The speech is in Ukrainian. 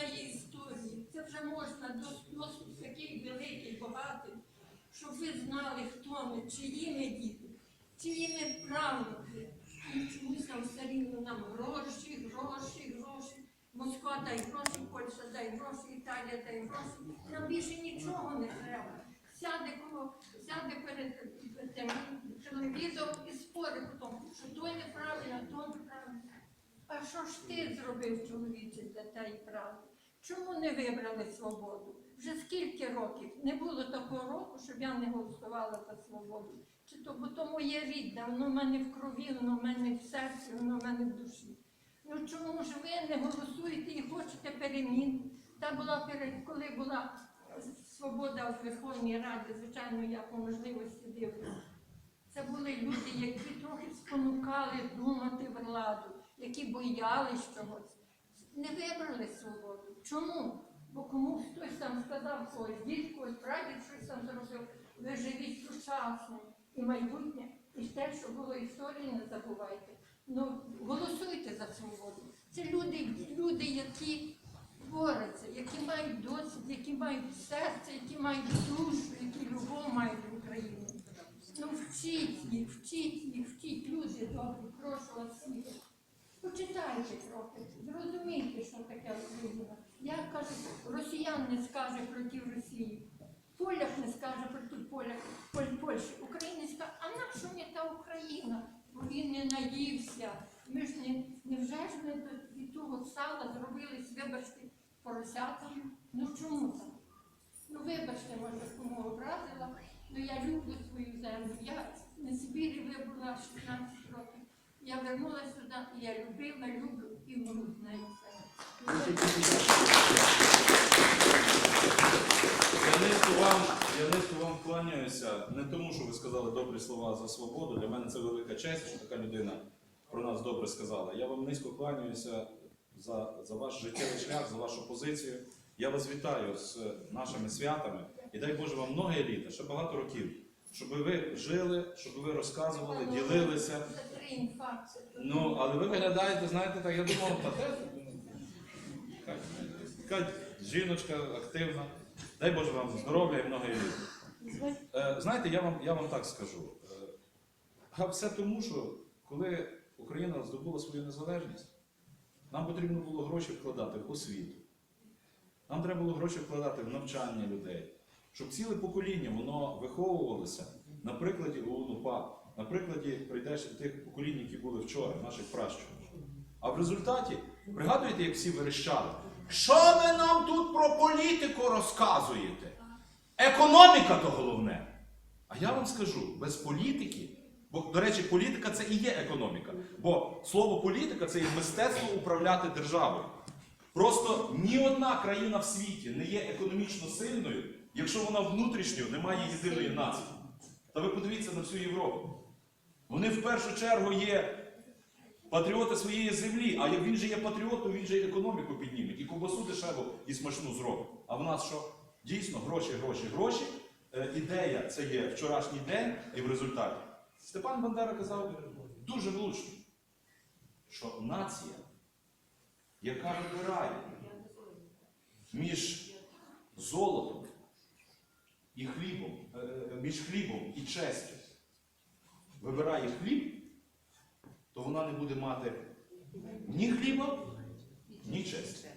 своєї історії. Це вже можна досить, досить такий великий, багатий, щоб ви знали, хто ми, чиї ми діти, чиї ми правнуки. Чомусь нам все рівно нам гроші, гроші, гроші. Москва дай гроші, Польща дай гроші, Італія дай гроші. Нам більше нічого не треба. Сяде коло, сяде перед тим телевізором і спорить що то неправильно, то неправильно. А що ж ти зробив, чоловіче, для тієї правди? Чому не вибрали свободу? Вже скільки років? Не було такого року, щоб я не голосувала за свободу. Чи то, бо то моє рідне, воно в мене в крові, воно в мене в серці, воно в мене в душі. Ну чому ж ви не голосуєте і хочете перемін? Та була коли була свобода в Верховній Раді, звичайно, я по можливості дивлюся. Це були люди, які трохи спонукали думати владу, які боялись чогось. Не вибрали свободу. Чому? Бо комусь хтось там сказав когось, дід когось, прадід щось там зробив. Ви живіть сучасно і майбутнє, і те, що було історії, не забувайте. Ну, голосуйте за свободу. Це люди, люди, які борються, які мають досвід, які мають серце, які мають душу, які любов мають в Україні. Ну вчіть їх, вчіть їх, вчіть люди добрі, прошу вас всіх. Зрозумійте, що таке Україна. Я кажу, росіян не скаже проти Росії, поляк не скаже проти поля, Поль, Польщі, українець скаже, а нащо мені та Україна? Бо він не наївся. Ми ж не, невже ж ми від того сала зробились, вибачте, поросятами? Ну чому так? Ну вибачте, може, кому образила, ну я люблю свою землю. Я на Сибірі вибула 16 років. Я вернулася сюди, і я любила, люблю і вмру з нею. Я низько вам, я низько вам кланяюся не тому, що ви сказали добрі слова за свободу. Для мене це велика честь, що така людина про нас добре сказала. Я вам низько кланяюся за, за ваш життєвий шлях, за вашу позицію. Я вас вітаю з нашими святами і дай Боже вам многі літа, ще багато років, щоб ви жили, щоб ви розказували, ділилися. Ну, але ви виглядаєте, знаєте, так я думав, та те. Така жіночка активна. Дай Боже вам здоров'я і много літ. Е, знаєте, я вам, я вам так скажу. Е, а все тому, що коли Україна здобула свою незалежність, нам потрібно було гроші вкладати в освіту. Нам треба було гроші вкладати в навчання людей, щоб ціле покоління воно виховувалося на прикладі ОУН-УПА, на прикладі прийдеш тих поколінь, які були вчора, наших пращурів. А в результаті, пригадуєте, як всі верещали, що ви нам тут про політику розказуєте? Економіка то головне. А я вам скажу, без політики, бо, до речі, політика це і є економіка. Бо слово політика це є мистецтво управляти державою. Просто ні одна країна в світі не є економічно сильною, якщо вона внутрішньо не має єдиної нації. Та ви подивіться на всю Європу. Вони в першу чергу є патріоти своєї землі, а як він же є патріотом, він же і економіку підніме, і ковбасу дешеву і смачну зробить. А в нас що? Дійсно, гроші, гроші, гроші. Е, ідея це є вчорашній день і в результаті. Степан Бандера казав дуже влучно, що нація, яка вибирає між золотом і хлібом, е, е, між хлібом і честю, вибирає хліб, то вона не буде мати ні хліба, ні честі.